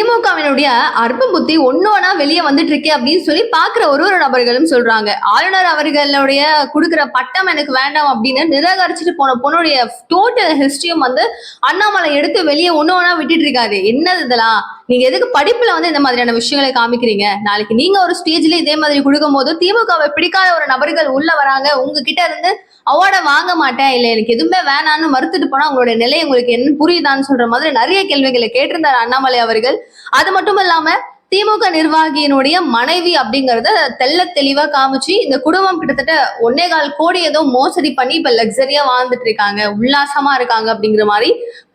திமுகவினுடைய அற்ப புத்தி ஒன்னொன்னா வெளியே வந்துட்டு இருக்கே அப்படின்னு சொல்லி பாக்குற ஒரு ஒரு நபர்களும் சொல்றாங்க. ஆளுநர் அவர்களுடைய கொடுக்குற பட்டம் எனக்கு வேண்டாம் அப்படின்னு நிராகரிச்சுட்டு போன பொண்ணுடைய டோட்டல் ஹிஸ்டரியும் வந்து அண்ணாமலை எடுத்து வெளியே ஒண்ணு ஒண்ணா விட்டுட்டு இருக்காரு என்னது இதெல்லாம்? நீங்க எதுக்கு படிப்புல வந்து இந்த மாதிரியான விஷயங்களை காமிக்கிறீங்க? நாளைக்கு நீங்க ஒரு ஸ்டேஜ்ல இதே மாதிரி கொடுக்கும் போது திமுகவை பிடிக்காத ஒரு நபர்கள் உள்ள வராங்க. உங்ககிட்ட இருந்து அவார்டை வாங்க மாட்டேன். இல்லை எனக்கு எதுவுமே வேணான்னு மறுத்துட்டு போனா உங்களுடைய நிலை உங்களுக்கு என்ன புரியுதான்னு சொல்ற மாதிரி நிறைய கேள்விகளை கேட்டிருந்தார் அண்ணாமலை அவர்கள். அது மட்டும் இல்லாம திமுக நிர்வாகியினுடைய மனைவி அப்படிங்கறத தெள்ள தெளிவா காமிச்சு இந்த குடும்பம் கிட்டத்தட்ட ஒன்னே கால் கோடி ஏதோ மோசடி பண்ணி இப்ப லக்ஸரியா வாழ்ந்துட்டு இருக்காங்க உல்லாசமா இருக்காங்க அப்படிங்கிற மாதிரி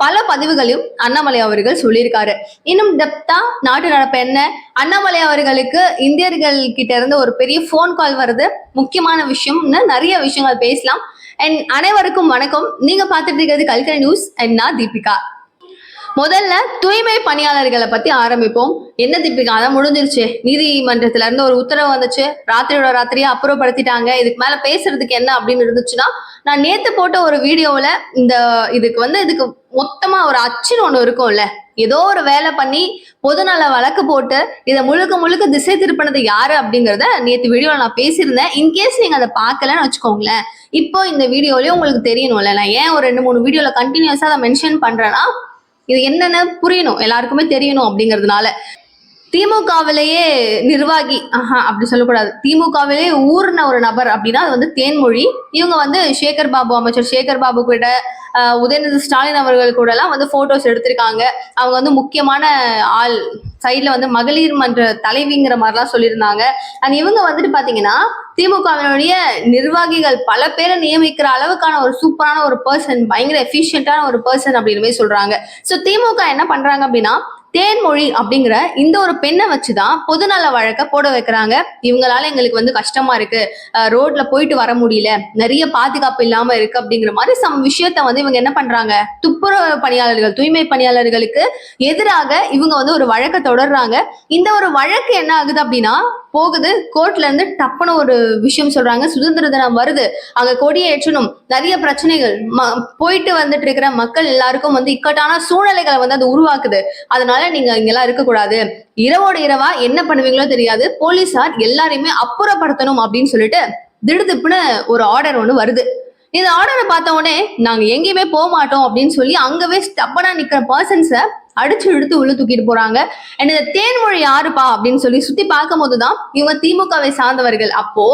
பல பதிவுகளையும் அண்ணாமலை அவர்கள் சொல்லியிருக்காரு. இன்னும் டெப்தா நாட்டு நடப்பு என்ன? அண்ணாமலை அவர்களுக்கு இந்தியர்கள் கிட்ட இருந்து ஒரு பெரிய ஃபோன் கால் வருது. முக்கியமான விஷயம்னு நிறைய விஷயங்கள் பேசலாம். அண்ட் அனைவருக்கும் வணக்கம். நீங்க பாத்துட்டு இருக்கிறது கல்கரை நியூஸ் அண்ட் நான் தீபிகா. முதல்ல தூய்மை பணியாளர்களை பத்தி ஆரம்பிப்போம். என்ன தீபிகா அதான் முடிஞ்சிருச்சு. நீதிமன்றத்துல இருந்து ஒரு உத்தரவு வந்துச்சு. ராத்திரியோட ராத்திரியா அப்புறப்படுத்திட்டாங்க. இதுக்கு மேல பேசுறதுக்கு என்ன அப்படின்னு இருந்துச்சுன்னா நான் நேத்து போட்ட ஒரு வீடியோல இந்த இதுக்கு வந்து இதுக்கு மொத்தமா ஒரு அச்சுன்னு ஒண்ணு இருக்கும்ல. ஏதோ ஒரு வேலை பண்ணி பொதுநல வழக்கு போட்டு இதை முழுக்க முழுக்க திசை திருப்பினது யாரு அப்படிங்கிறத நேற்று வீடியோவில் நான் பேசியிருந்தேன். இன்கேஸ் நீங்கள் அதை பார்க்கலன்னு வச்சுக்கோங்களேன். இப்போ இந்த வீடியோலயும் உங்களுக்கு தெரியணும்ல. நான் ஏன் ஒரு ரெண்டு மூணு வீடியோவில் கண்டினியூஸாக அதை மென்ஷன் பண்ணுறேன்னா இது என்னென்ன புரியணும் எல்லாருக்குமே தெரியணும் அப்படிங்கிறதுனால. திமுகவிலேயே நிர்வாகி ஆஹா அப்படி சொல்லக்கூடாது. திமுகவிலேயே ஊர்ன ஒரு நபர் அப்படின்னா அது வந்து தேன்மொழி. இவங்க வந்து சேகர் பாபு அமைச்சர் சேகர் பாபு கூட உதயநிதி ஸ்டாலின் அவர்கள் கூட எல்லாம் வந்து போட்டோஸ் எடுத்திருக்காங்க. அவங்க வந்து முக்கியமான ஆள். சைட்ல வந்து மகளிர் மன்ற தலைவிங்கிற மாதிரிலாம் சொல்லியிருந்தாங்க. அண்ட் இவங்க வந்துட்டு பாத்தீங்கன்னா திமுகவினுடைய நிர்வாகிகள் பல பேரை நியமிக்கிற அளவுக்கான ஒரு சூப்பரான ஒரு பர்சன் பயங்கர எஃபிஷியன்டான ஒரு பர்சன் அப்படின்னு சொல்றாங்க. ஸோ திமுக என்ன பண்றாங்க அப்படின்னா தேன்மொழி அப்படிங்கிற இந்த ஒரு பெண்ணை வச்சுதான் பொதுநல வழக்க போட வைக்கிறாங்க. இவங்களால எங்களுக்கு வந்து கஷ்டமா இருக்கு. ரோட்ல போயிட்டு வர முடியல. நிறைய பாதுகாப்பு இல்லாம இருக்கு அப்படிங்கிற மாதிரி சம் விஷயத்த வந்து இவங்க என்ன பண்றாங்க? துப்புரவு பணியாளர்கள் தூய்மை பணியாளர்களுக்கு எதிராக இவங்க வந்து ஒரு வழக்க தொடர்றாங்க. இந்த ஒரு வழக்கு என்ன ஆகுது அப்படின்னா போகுது கோர்ட்ல இருந்து டப்புன்னு ஒரு விஷயம் சொல்றாங்க. சுதந்திர தினம் வருது. அங்க கொடியை ஏற்றணும். நிறைய பிரச்சனைகள். ம- போயிட்டு வந்துட்டு இருக்கிற மக்கள் எல்லாருக்கும் வந்து இக்கட்டான சூழ்நிலைகளை வந்து அது உருவாக்குது. அதனால நீங்க இங்கெல்லாம் இருக்கக்கூடாது. இரவோட இரவா என்ன பண்ணுவீங்களோ தெரியாது. போலீஸார் எல்லாரையுமே அப்புறப்படுத்தணும் அப்படின்னு சொல்லிட்டு திடுதிப்புன்னு ஒரு ஆர்டர் ஒன்று வருது. இந்த ஆர்டரை பார்த்த உடனே நாங்க எங்கேயுமே போக மாட்டோம் அப்படின்னு சொல்லி அங்கவே ஸ்டப்பனா நிக்கிற பர்சன்ஸை அடிச்சு இழுத்து உள்ள தூக்கிட்டு போறாங்க. And இந்த தேன்மொழி யாருப்பா அப்படின்னு சொல்லி சுத்தி பார்க்கும் போதுதான் இவங்க திமுகவை சார்ந்தவர்கள். அப்போ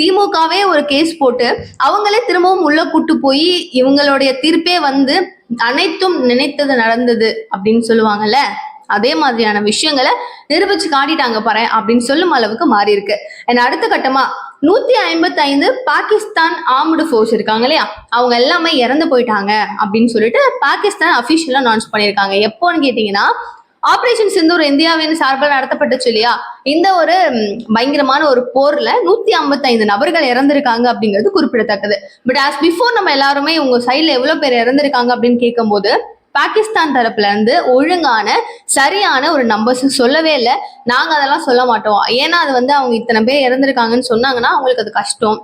திமுகவே ஒரு கேஸ் போட்டு அவங்களே திரும்பவும் உள்ள கூட்டு போய் இவங்களுடைய தீர்ப்பே வந்து அனைத்தும் நினைத்தது நடந்தது அப்படின்னு சொல்லுவாங்கல்ல? அதே மாதிரியான விஷயங்களை நிரூபிச்சு காட்டிட்டாங்க பாரு அப்படின்னு சொல்லும் அளவுக்கு மாறி இருக்கு. அடுத்த கட்டமா நூத்தி ஐம்பத்தி ஐந்து பாகிஸ்தான் ஆர்முடு ஃபோர்ஸ் இருக்காங்க இல்லையா? அவங்க எல்லாமே இறந்து போயிட்டாங்க அப்படின்னு சொல்லிட்டு பாகிஸ்தான் அபிஷியலா அனௌன்ஸ் பண்ணியிருக்காங்க. எப்போன்னு கேட்டீங்கன்னா ஆபரேஷன் சிந்தூர் இந்தியாவின் சார்பில் நடத்தப்பட்டுச்சு இல்லையா? இந்த ஒரு பயங்கரமான ஒரு போர்ல நூத்தி ஐம்பத்தி ஐந்து நபர்கள் இறந்திருக்காங்க அப்படிங்கிறது குறிப்பிடத்தக்கது. பட் ஆஸ் பிஃபோர் நம்ம எல்லாருமே உங்க சைட்ல எவ்வளவு பேர் இறந்திருக்காங்க அப்படின்னு கேட்கும்போது பாகிஸ்தான் தரப்புல இருந்து ஒழுங்கான சரியான ஒரு நம்பர்ஸ் சொல்லவே இல்லை. நாங்கள் அதெல்லாம் சொல்ல மாட்டோம். ஏன்னா அது வந்து அவங்க இத்தனை பேர் இறந்துருக்காங்கன்னு சொன்னாங்கன்னா அவங்களுக்கு அது கஷ்டம்.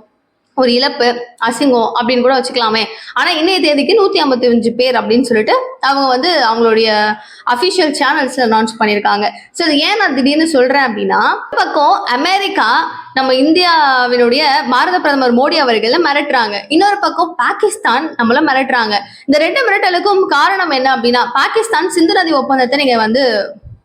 ஒரு இழப்பு அசிங்கம் அப்படின்னு கூட வச்சுக்கலாமே. ஆனா இன்னைய தேதிக்கு நூத்தி ஐம்பத்தி அஞ்சு பேர் அப்படின்னு சொல்லிட்டு அவங்க வந்து அவங்களுடைய அபிஷியல் சேனல்ஸ் அனௌன்ஸ் பண்ணியிருக்காங்க. ஸோ இது ஏன் நான் திடீர்னு சொல்றேன் அப்படின்னா பக்கம் அமெரிக்கா நம்ம இந்தியாவினுடைய பாரத பிரதமர் மோடி அவர்களை மிரட்டுறாங்க. இன்னொரு பக்கம் பாகிஸ்தான் நம்மள மிரட்டுறாங்க. இந்த ரெண்டு மிரட்டலுக்கும் காரணம் என்ன அப்படின்னா பாகிஸ்தான் சிந்து நதி ஒப்பந்தத்தை நீங்க வந்து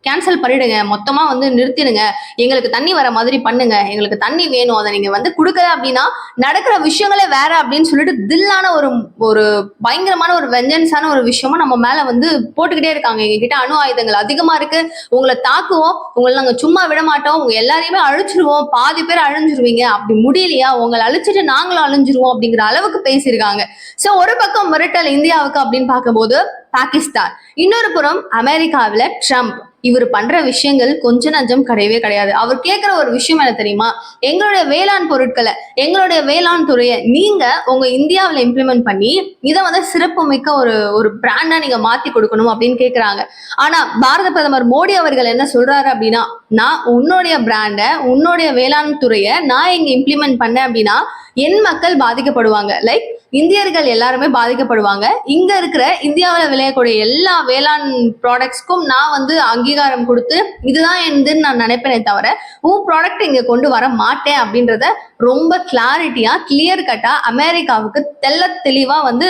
கேன்சல் பண்ணிடுங்க. மொத்தமா வந்து நிறுத்திடுங்க. எங்களுக்கு தண்ணி வர மாதிரி பண்ணுங்க. எங்களுக்கு தண்ணி வேணும். அதை நீங்க வந்து கொடுக்கல அப்படின்னா நடக்கிற விஷயங்களே வேற அப்படின்னு சொல்லிட்டு தில்லான ஒரு ஒரு பயங்கரமான ஒரு வெஞ்சன்ஸான ஒரு விஷயமா நம்ம மேல வந்து போட்டுக்கிட்டே இருக்காங்க. எங்ககிட்ட அணு ஆயுதங்கள் அதிகமா இருக்கு. உங்களை தாக்குவோம். உங்களை நாங்க சும்மா விட மாட்டோம். உங்க எல்லாரையுமே அழிச்சிருவோம். பாதி பேர் அழிஞ்சிருவீங்க. அப்படி முடியலையா? உங்களை அழிச்சிட்டு நாங்களும் அழிஞ்சிருவோம் அப்படிங்கிற அளவுக்கு பேசியிருக்காங்க. சோ ஒரு பக்கம் மிரட்டல் இந்தியாவுக்கு அப்படின்னு பார்க்கும்போது பாகிஸ்தான். இன்னொரு புறம் அமெரிக்காவுல ட்ரம்ப் இவர் பண்ற விஷயங்கள் கொஞ்ச நஞ்சம் கிடையவே கிடையாது. அவர் கேட்கிற ஒரு விஷயம் என்ன தெரியுமா? எங்களுடைய வேளாண் பொருட்களை எங்களுடைய வேளாண் துறையை நீங்க உங்க இந்தியாவில் இம்ப்ளிமெண்ட் பண்ணி இதை வந்து சிறப்பு மிக்க ஒரு ஒரு பிராண்டா நீங்க மாத்தி கொடுக்கணும் அப்படின்னு கேட்கிறாங்க ஆனா பாரத பிரதமர் மோடி அவர்கள் என்ன சொல்றாரு அப்படின்னா நான் உன்னுடைய பிராண்டை உன்னுடைய வேளாண் துறையை நான் இங்க இம்ப்ளிமெண்ட் பண்ணேன் அப்படின்னா என் மக்கள் பாதிக்கப்படுவாங்க. லைக் இந்தியர்கள் எல்லாருமே பாதிக்கப்படுவாங்க. இங்க இருக்கிற இந்தியாவில் விளையக்கூடிய எல்லா வேளாண் ப்ராடக்ட்ஸ்க்கும் நான் வந்து அங்கீகாரம் கொடுத்து இதுதான் என்னதுன்னு நான் நினைப்பேனே தவிர உன் ப்ராடக்ட் இங்க கொண்டு வர மாட்டேன் அப்படின்றத ரொம்ப கிளாரிட்டியா கிளியர் கட்டா அமெரிக்காவுக்கு தெள்ள தெளிவா வந்து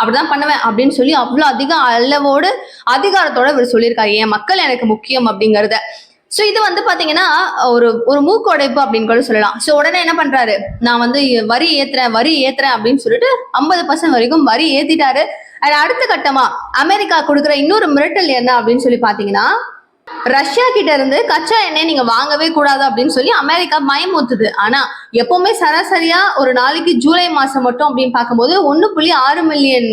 அப்படிதான் பண்ணுவேன் அப்படின்னு சொல்லி அவ்வளவு அதிக அளவோடு அதிகாரத்தோட இவர் சொல்லியிருக்காரு. என் மக்கள் எனக்கு முக்கியம் அப்படிங்கறத. ஸோ இது வந்து பாத்தீங்கன்னா ஒரு ஒரு மூக்கொடைப்பு அப்படின்னு கூட சொல்லலாம். ஸோ உடனே என்ன பண்றாரு? நான் வந்து வரி ஏத்துறேன் வரி ஏத்துறேன் அப்படின்னு சொல்லிட்டு ஐம்பது பர்சன்ட் வரைக்கும் வரி ஏத்திட்டாரு. அண்ட் அடுத்த கட்டமா அமெரிக்கா கொடுக்குற இன்னொரு மிரட்டல் என்ன அப்படின்னு சொல்லி பாத்தீங்கன்னா ரஷ்யா கிட்ட இருந்து கச்சா எண்ணெய் நீங்க வாங்கவே கூடாது அப்படின்னு சொல்லி அமெரிக்கா மயமூத்துது. ஆனா எப்பவுமே சராசரியா ஒரு நாளைக்கு ஜூலை மாசம் மட்டும் அப்படின்னு பார்க்கும்போது ஒன்னு புள்ளி ஆறு மில்லியன்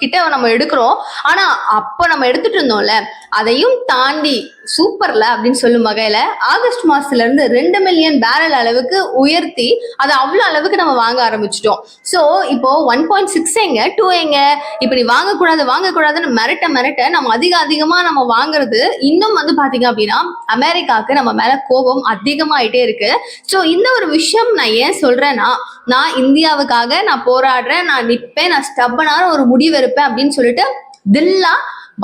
கிட்ட நம்ம எடுக்கிறோம். ஆனா அப்ப நம்ம எடுத்துட்டு இருந்தோம்ல அதையும் தாண்டி சூப்பர்ல அப்படின்னு சொல்லும் வகையில ஆகஸ்ட் மாசத்துல இருந்து ரெண்டு மில்லியன் பேரல் அளவுக்கு உயர்த்தி அதை அவ்வளவு அளவுக்கு நம்ம வாங்க ஆரம்பிச்சிட்டோம். சோ இப்போ ஒன் பாயிண்ட் சிக்ஸ் எங்க டூ எங்க இப்படி வாங்கக்கூடாது வாங்கக்கூடாதுன்னு மிரட்ட மிரட்ட நம்ம அதிக அதிகமா நம்ம வாங்குறது இன்னும் வந்து பாத்தீங்க அப்படின்னா அமெரிக்காவுக்கு நம்ம மேல கோபம் அதிகமாயிட்டே இருக்கு. சோ இந்த ஒரு விஷயம் நான் ஏன் சொல்றேன்னா நான் இந்தியாவுக்காக நான் போராடுறேன் நான் நிப்பேன் நான் ஸ்டப்பனான ஒரு முடிவு இருப்பேன் அப்படின்னு சொல்லிட்டு தில்லா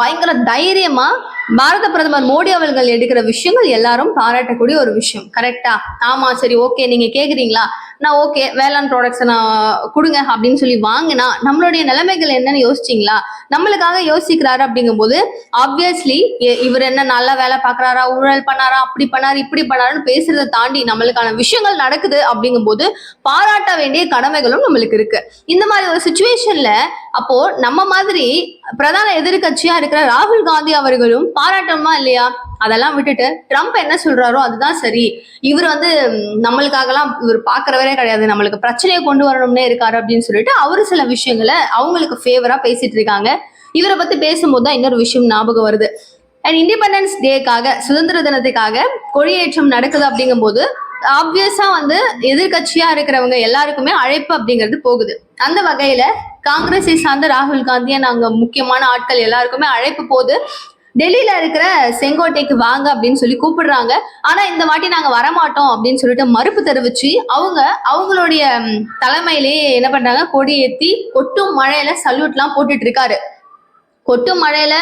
பயங்கர தைரியமா பாரத பிரதமர் மோடி அவர்கள் எடுக்கிற விஷயங்கள் எல்லாரும் பாராட்டக்கூடிய ஒரு விஷயம். கரெக்டா ஆமா சரி ஓகே நீங்க கேக்குறீங்களா? நான் ஓகே வேளாண் ப்ராடக்ட்ஸ் நான் கொடுங்க அப்படின்னு சொல்லி வாங்கினா நம்மளுடைய நிலைமைகள் என்னன்னு யோசிச்சிங்களா? நம்மளுக்காக யோசிக்கிறாரு அப்படிங்கும்போது ஆப்வியஸ்லி இவர் என்ன நல்லா வேலை பார்க்குறாரா? ஊழல் பண்ணாரா? அப்படி பண்ணாரு இப்படி பண்ணாருன்னு பேசுறதை தாண்டி நம்மளுக்கான விஷயங்கள் நடக்குது அப்படிங்கும்போது பாராட்ட வேண்டிய கடமைகளும் நம்மளுக்கு இருக்கு. இந்த மாதிரி ஒரு சுச்சுவேஷன்ல அப்போ நம்ம மாதிரி பிரதான எதிர்கட்சியா இருக்கிற ராகுல் காந்தி அவர்களும் பாராட்டமா இல்லையா? அதெல்லாம் விட்டுட்டு ட்ரம்ப் என்ன சொல்றாரோ அதுதான் சரி. இவர் வந்து நம்மளுக்காகலாம் இவர் பாக்குறவரே கிடையாது. நம்மளுக்கு பிரச்சனையை கொண்டு வரணும்னே இருக்காரு அப்படின்னு சொல்லிட்டு அவரு சில விஷயங்களை அவங்களுக்கு ஃபேவரா பேசிட்டு இருக்காங்க. இவரை பத்தி பேசும்போது தான் இன்னொரு விஷயம் ஞாபகம் வருது. அண்ட் இண்டிபெண்டன்ஸ் டேக்காக சுதந்திர தினத்துக்காக கொடியேற்றம் நடக்குது அப்படிங்கும்போது ஆப்வியஸா வந்து எதிர்கட்சியா இருக்கிறவங்க எல்லாருக்குமே அழைப்பு அப்படிங்கிறது போகுது. அந்த வகையில காங்கிரஸை சார்ந்த ராகுல் காந்தியை நாங்க முக்கியமான ஆட்கள் எல்லாருக்குமே அழைப்பு போகுது டெல்லியில இருக்கிற செங்கோட்டைக்கு வாங்க அப்படின்னு சொல்லி கூப்பிடுறாங்க. ஆனா இந்த வாட்டி நாங்க வரமாட்டோம் அப்படின்னு சொல்லிட்டு மறுப்பு தெரிவிச்சு அவங்க அவங்களுடைய தலைமையிலேயே என்ன பண்றாங்க? கொடி ஏத்தி கொட்டும் மழையில சல்யூட்லாம் போட்டுட்டு இருக்காரு கொட்டும் மழையில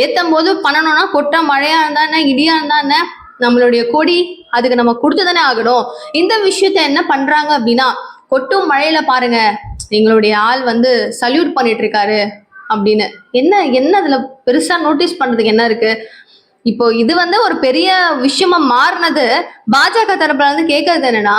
ஏத்தும் போது பண்ணணும்னா கொட்ட மழையா இருந்தா என்ன இடியா இருந்தா என்ன நம்மளுடைய கொடி அதுக்கு நம்ம கொடுத்து தானே ஆகணும். இந்த விஷயத்த என்ன பண்றாங்க அப்படின்னா கொட்டும் மழையில பாருங்க எங்களுடைய ஆள் வந்து சல்யூட் பண்ணிட்டு இருக்காரு அப்படின்னு. என்ன என்ன அதுல பெருசா நோட்டீஸ் பண்றதுக்கு என்ன இருக்கு? இப்போ இது வந்து ஒரு பெரிய விஷயமா மாறினது பாஜக தரப்புல இருந்து கேட்கறது என்னன்னா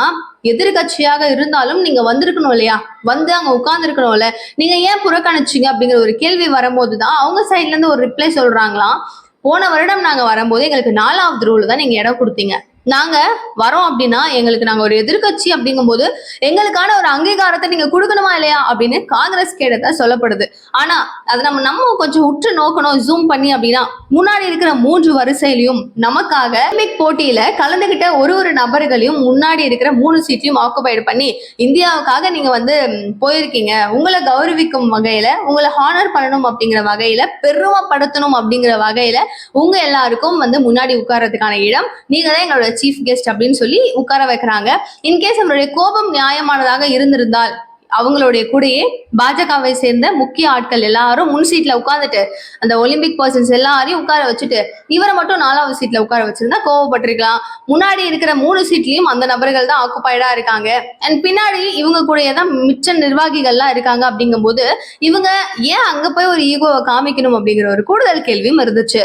எதிர்கட்சியாக இருந்தாலும் நீங்க வந்திருக்கணும் இல்லையா? வந்து அங்க உட்கார்ந்துருக்கணும்ல நீங்க ஏன் புறக்கணிச்சீங்க அப்படிங்கிற ஒரு கேள்வி வரும்போதுதான் அவங்க சைட்ல இருந்து ஒரு ரிப்ளை சொல்றாங்களாம். போன வருடம் நாங்க வரும்போது எங்களுக்கு நாலாவது ரூல் தான் நீங்க இடம் கொடுத்தீங்க. நாங்க வரோம் அப்படின்னா எங்களுக்கு நாங்க ஒரு எதிர்க்கட்சி அப்படிங்கும்போது எங்களுக்கான ஒரு அங்கீகாரத்தை நீங்க கொடுக்கணுமா இல்லையா அப்படின்னு காங்கிரஸ் கேட்டதா சொல்லப்படுது. ஆனா அதை நம்ம நம்ம கொஞ்சம் உற்று நோக்கணும் ஜூம் பண்ணி அப்படின்னா முன்னாடி இருக்கிற மூன்று வரிசையிலையும் நமக்காக போட்டியில கலந்துகிட்ட ஒரு ஒரு நபர்களையும் முன்னாடி இருக்கிற மூணு சீட்டையும் ஆக்குபைடு பண்ணி இந்தியாவுக்காக நீங்க வந்து போயிருக்கீங்க. உங்களை கௌரவிக்கும் வகையில உங்களை ஹானர் பண்ணணும் அப்படிங்கிற வகையில பெருமைப்படுத்தணும் அப்படிங்கிற வகையில உங்க எல்லாருக்கும் வந்து முன்னாடி உட்கார்றதுக்கான இடம் நீங்க தான் எங்களோட சீஃப் கெஸ்ட் அப்படின்னு சொல்லி உட்கார வைக்கிறாங்க. இன்கேஸ் அவருடைய கோபம் நியாயமானதாக இருந்திருந்தால் அவங்களுடைய கூடயே பாஜகவை சேர்ந்த முக்கிய ஆட்கள் எல்லாரும் முன் சீட்ல உட்காந்துட்டு அந்த ஒலிம்பிக் பர்சன்ஸ் எல்லாரையும் உட்கார வச்சுட்டு இவரை மட்டும் நாலாவது சீட்ல உட்கார வச்சிருந்தா கோவப்பட்டிருக்கலாம். முன்னாடி இருக்கிற மூணு சீட்லயும் அந்த நபர்கள் தான் ஆக்குப்பைடா இருக்காங்க. அண்ட் பின்னாடி இவங்க கூடயே தான் மிச்ச நிர்வாகிகள்லாம் இருக்காங்க அப்படிங்கும்போது இவங்க ஏன் அங்க போய் ஒரு ஈகோவை காமிக்கணும் அப்படிங்கிற ஒரு கூடுதல் கேள்வியும் இருந்துச்சு.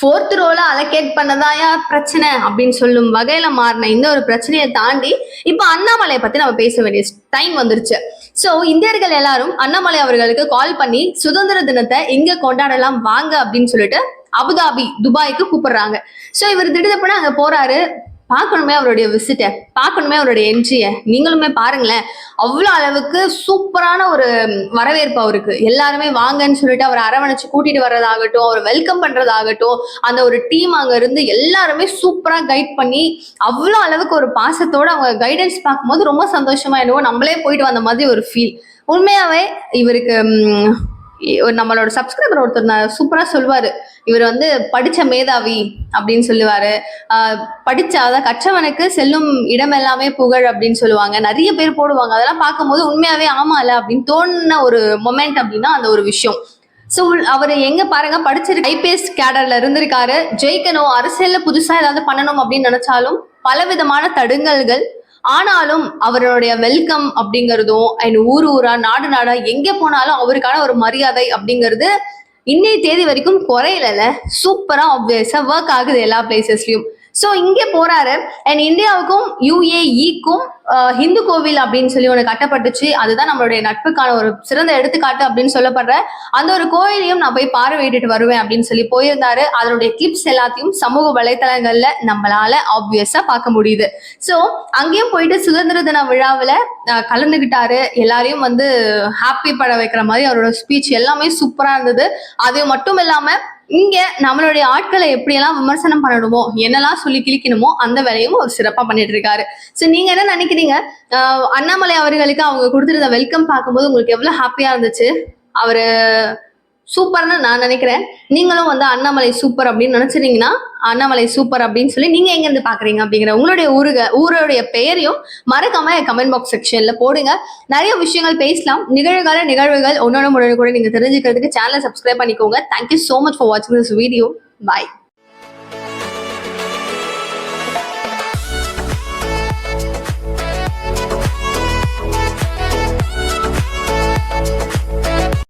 ஃபோர்த் ரோல அலோகேட் பண்ணதாயா? பிரச்சனை அப்படின்னு சொல்லும் வகையில மாறின இந்த ஒரு பிரச்சனையை தாண்டி இப்போ அண்ணாமலையை பத்தி நம்ம பேச வேண்டிய டைம் வந்துருச்சு. சோ இந்தியர்கள் எல்லாரும் அண்ணாமலை அவர்களுக்கு கால் பண்ணி சுதந்திர தினத்தை எங்க கொண்டாடலாம் வாங்க அப்படின்னு சொல்லிட்டு அபுதாபி துபாய்க்கு கூப்பிடுறாங்க. சோ இவர் திடீர்னு அங்க போறாரு. பார்க்கணுமே அவருடைய விசிட்டை பார்க்கணுமே அவருடைய என்ட்ரியை நீங்களுமே பாருங்களேன். அவ்வளோ அளவுக்கு சூப்பரான ஒரு வரவேற்பு அவருக்கு. எல்லாருமே வாங்கன்னு சொல்லிட்டு அவரை அரவணைச்சு கூட்டிட்டு வர்றதாகட்டும் அவர் வெல்கம் பண்றதாகட்டும் அந்த ஒரு டீம் அங்க இருந்து எல்லாருமே சூப்பராக கைட் பண்ணி அவ்வளோ அளவுக்கு ஒரு பாசத்தோட அவங்க கைடன்ஸ் பார்க்கும்போது ரொம்ப சந்தோஷமா என்னவோ நம்மளே போயிட்டு வந்த மாதிரி ஒரு ஃபீல் உண்மையாவே இவருக்கு நம்மளோட சப்ஸ்கிரைபர் ஒருத்தர் சூப்பரா சொல்லுவாரு. இவர் வந்து படிச்ச மேதாவி அப்படின்னு சொல்லுவாரு. ஆஹ் படிச்ச அதாவது கற்றவனுக்கு செல்லும் இடம் எல்லாமே புகழ் அப்படின்னு சொல்லுவாங்க. நிறைய பேர் போடுவாங்க. அதெல்லாம் பார்க்கும்போது உண்மையாவே ஆமால அப்படின்னு தோணுன ஒரு மொமெண்ட் அப்படின்னா அந்த ஒரு விஷயம். ஸோ அவர் எங்க பாருங்க படிச்சிரு ஐபிஎஸ் கேடர்ல இருந்திருக்காரு. ஜெயிக்கணும் அரசியல்ல புதுசா ஏதாவது பண்ணணும் அப்படின்னு நினைச்சாலும் பலவிதமான தடுங்கல்கள் ஆனாலும் அவருடைய வெல்கம் அப்படிங்கிறதும் அண்ட் ஊர் ஊரா நாடு நாடா எங்க போனாலும் அவருக்கான ஒரு மரியாதை அப்படிங்கிறது இன்னைய தேதி வரைக்கும் குறையல சூப்பரா ஒர்க் ஆகுது எல்லா பிளேசஸ்லயும் ஸோ இங்கே போறாரு. அண்ட் இந்தியாவுக்கும் யுஏஇக்கும் ஹிந்து கோவில் அப்படின்னு சொல்லி ஒன்று கட்டப்பட்டுச்சு. அதுதான் நம்மளுடைய நட்புக்கான ஒரு சிறந்த எடுத்துக்காட்டு அப்படின்னு சொல்லப்படுற அந்த ஒரு கோயிலையும் நான் போய் பார்வையிட்டுட்டு வருவேன் அப்படின்னு சொல்லி போயிருந்தாரு. அதனுடைய கிளிப்ஸ் எல்லாத்தையும் சமூக வலைத்தளங்கள்ல நம்மளால ஆப்வியஸா பார்க்க முடியுது. ஸோ அங்கேயும் போயிட்டு சுதந்திர தின விழாவில் கலந்துகிட்டாரு. எல்லாரையும் வந்து ஹாப்பி பட வைக்கிற மாதிரி அவரோட ஸ்பீச் எல்லாமே சூப்பரா இருந்தது. அது மட்டும் இல்லாம இங்க நம்மளுடைய ஆட்களை எப்படியெல்லாம் விமர்சனம் பண்ணணுமோ என்னெல்லாம் சொல்லி கிழிக்கணுமோ அந்த வேலையும் அவர் சிறப்பா பண்ணிட்டு இருக்காரு ஸோ நீங்க என்ன நினைக்கிறீங்க? அண்ணாமலை அவர்களுக்கு அவங்க கொடுத்துருந்த வெல்கம் பார்க்கும்போது உங்களுக்கு எவ்வளவு ஹாப்பியா இருந்துச்சு? அவரு சூப்பர்னு நான் நினைக்கிறேன். நீங்களும் வந்து அண்ணாமலை சூப்பர் அப்படின்னு நினைச்சிருந்தீங்கன்னா அண்ணாமலை சூப்பர் அப்படின்னு சொல்லி நீங்க எங்க இருந்து பாக்குறீங்க அப்படிங்கிற உங்களுடைய ஊருக ஊருடைய பெயரையும் மறக்காம கமெண்ட் பாக்ஸ் செக்ஷன்ல போடுங்க. நிறைய விஷயங்கள் பேசலாம். நிகழ்கால நிகழ்வுகள் ஒன்னொன்னு முன்னாடி கூட நீங்க தெரிஞ்சுக்கிறதுக்கு சேனலை சப்ஸ்கிரைப் பண்ணிக்கோங்க. Thank you so much for வாட்சிங் திஸ் வீடியோ பாய்